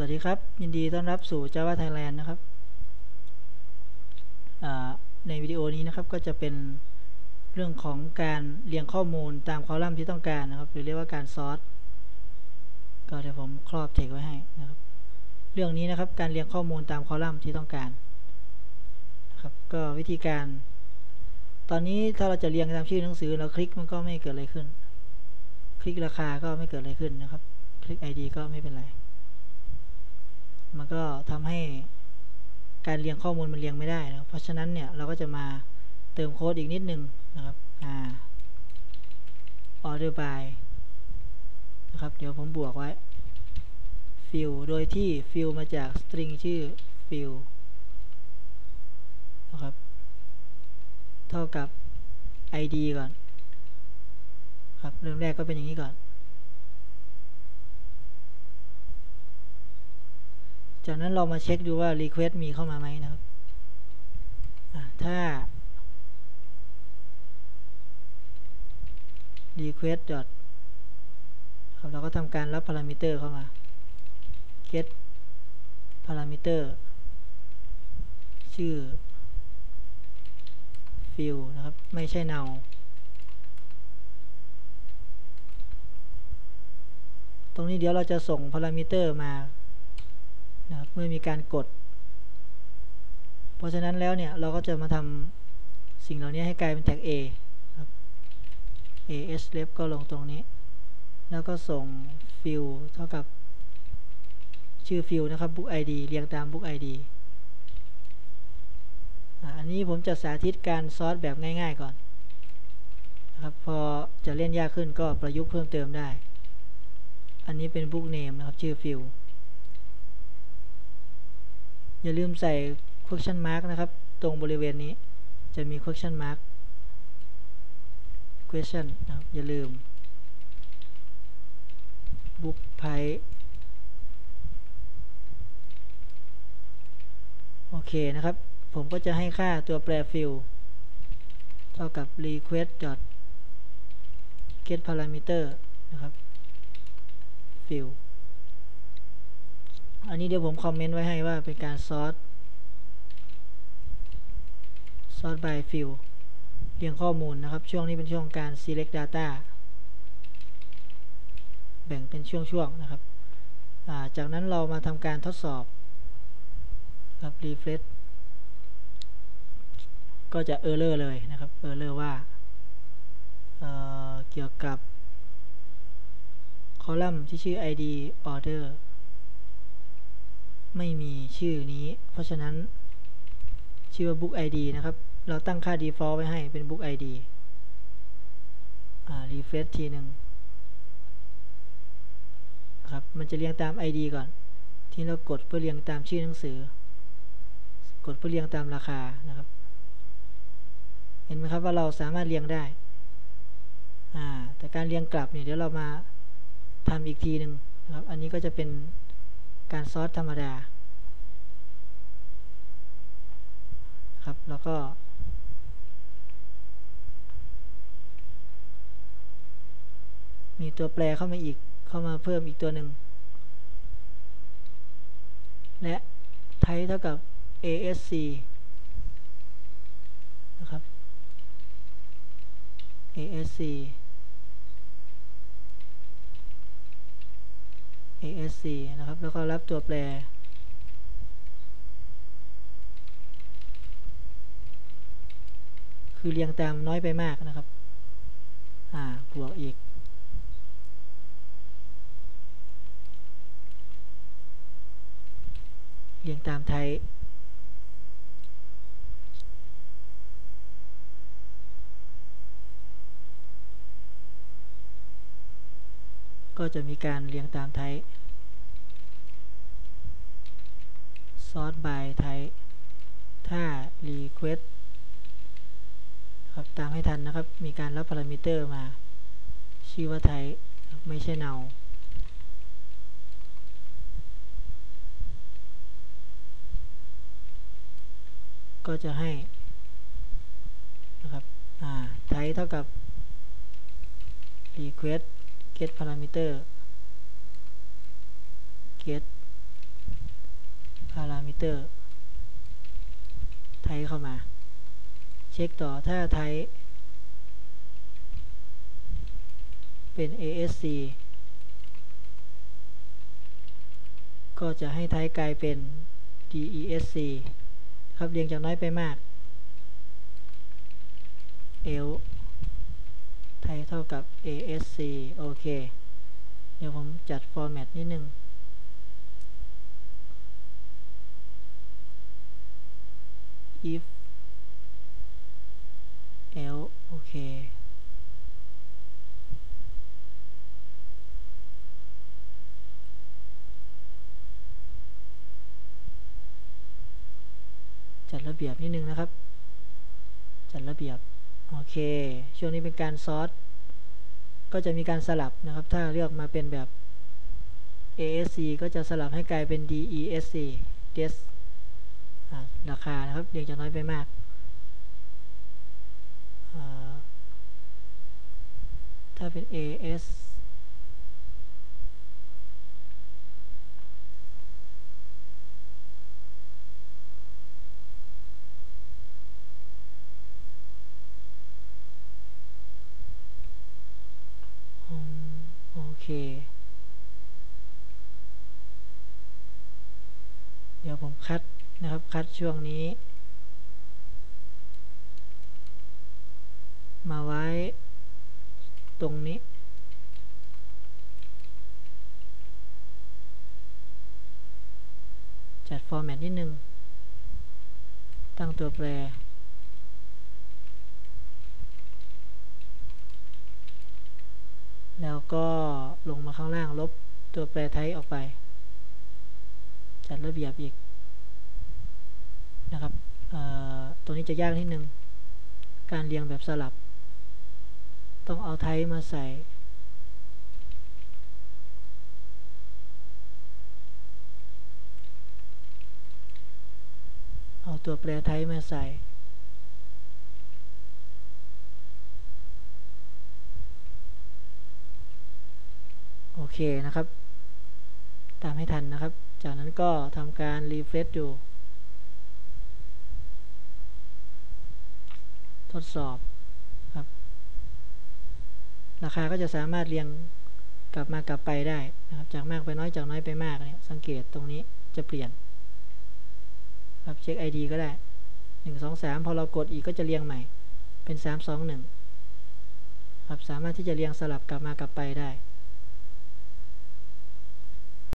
วัสดีครับ ยินดีต้อนรับสู่ Java Thailand นะครับ ในวิดีโอนี้นะครับก็จะเป็นเรื่องของการเรียงข้อมูลตามคอลัมน์ที่ต้องการนะครับ หรือเรียกว่าการซอร์ตก็เดี๋ยวผมครอบเทคไว้ให้นะครับ เรื่องนี้นะครับการเรียงข้อมูลตามคอลัมน์ที่ต้องการนะครับก็วิธีการ ตอนนี้ถ้าเราจะเรียงตามชื่อหนังสือเราคลิกมันก็ไม่เกิดอะไรขึ้น คลิกราคาก็ไม่เกิดอะไรขึ้นนะครับ คลิก ID ก็ไม่เป็นไร มันก็ทำให้การเรียงข้อมูลมันเรียงไม่ได้นะเพราะฉะนั้นเนี่ยเราก็จะมาเติมโค้ดอีกนิดนึงนะครับอ่า order by นะครับเดี๋ยวผมบวกไว้ fill โดยที่ fill มาจาก string ชื่อ fill นะครับ เท่ากับ id ก่อน ครับเริ่มแรกก็เป็นอย่างนี้ก่อน จากนั้นเรามาเช็คดูว่า Request มีเข้ามาไหมนะครับถ้า request ดครับเราก็ทำการรับพารามิเตอร์เข้ามา get พารามิเตอร์ชื่อ fill นะครับ ไม่ใช่ null ตรงนี้เดี๋ยวเราจะส่งพารามิเตอร์มา นะครับเมื่อมีการกด เพราะฉะนั้นแล้วเนี่ยเราก็จะมาทำสิ่งเหล่านี้ให้กลายเป็นแท็ก A ครับ as ref ก็ลงตรงนี้ แล้วก็ส่ง fill เท่ากับชื่อ fill นะครับ book id เรียงตาม book id อันนี้ผมจะสาธิตการซอสแบบง่าย ๆก่อนนะครับพอจะเล่นยากขึ้นก็ประยุกต์เพิ่มเติมได้ อันนี้เป็น book name นะครับ ชื่อ fill อย่าลืมใส่ question mark นะครับ ตรงบริเวณนี้จะมี question mark question นะครับอย่าลืม book p i โอเคนะครับ ผมก็จะให้ค่าตัวแปร field เท่ากับ request get parameter นะครับ field อันนี้เดี๋ยวผมคอมเมนต์ไว้ให้ว่าเป็นการซอร์ตซอร์ต by field เรียงข้อมูลนะครับ ช่วงนี้เป็นช่วงการ select data แบ่งเป็นช่วงๆนะครับจากนั้นเรามาทำการทดสอบครับ refresh ก็จะ error เลยนะครับ error ว่าเเกี่ยวกับคอลัมน์ที่ชื่อ id order ไม่มีชื่อนี้ เพราะฉะนั้น ชื่อว่า book id นะครับ เราตั้งค่า default ไว้ให้เป็น book id อ่า refresh ทีหนึ่งครับ มันจะเรียงตาม id ก่อน ที่เรากดเพื่อเรียงตามชื่อหนังสือ กดเพื่อเรียงตามราคานะครับ เห็นไหมครับว่าเราสามารถเรียงได้ อ่า แต่การเรียงกลับเนี่ยเดี๋ยวเรามาทำอีกทีหนึ่งนะครับ อันนี้ก็จะเป็น การซอสธรรมดา ครับ แล้วก็มีตัวแปรเข้ามาอีก เข้ามาเพิ่มอีกตัวหนึ่ง และไทเท่ากับ ASC นะครับ ASC ASC นะครับ แล้วก็รับตัวแปร คือเรียงตามน้อยไปมากนะครับ อ่า บวกอีก เรียงตามไทยก็จะมีการเรียงตามไทป์ซอร์ต by ไทป์ถ้า request ครับตามให้ทันนะครับ มีการรับพารามิเตอร์มา ชื่อว่าไทป์ไม่ใช่เนาก็จะให้นะครับไทป์เท่ากับ request get parameter get parameter ไทยเข้ามา เช็คต่อถ้าไทย เป็น ASC ก็จะให้ไทยกลายเป็น DESC ครับเรียงจากน้อยไปมาก L ไทยเท่ากับ ASC โอเค เดี๋ยวผมจัดฟอร์แมตนิดนึง if l โอเค จัดระเบียบนิดนึงนะครับ จัดระเบียบ โอเค ช่วงนี้เป็นการซอสก็จะมีการสลับนะครับ ถ้าเลือกมาเป็นแบบ ASC ก็จะสลับให้กลายเป็น DESC des ราคานะครับเรียงจากน้อยไปมาก ถ้าเป็น AS อืมโอเค เดี๋ยวผมคัดนะครับคัดช่วงนี้ มาไว้ตรงนี้ จัดฟอร์แมตนิดนึง ตั้งตัวแปรแล้วก็ลงมาข้างล่างลบตัวแปรไทยออกไป ระเบียบอีกนะครับตัวนี้จะยากนิดนึง การเรียงแบบสลับ ต้องเอาไทยมาใส่ เอาตัวแปรไทยมาใส่โอเคนะครับ ตามให้ทันนะครับ จากนั้นก็ทำการรีเฟรชดู ทดสอบครับ ราคาก็จะสามารถเรียงกลับมากลับไปได้นะครับ จากมากไปน้อยจากน้อยไปมากเนี่ยสังเกตตรงนี้จะเปลี่ยน ครับเช็ค ID ก็ได้ 1 2 3 พอเรากดอีกก็จะเรียงใหม่ เป็น 3 2 1 ครับสามารถที่จะเรียงสลับกลับมากลับไปได้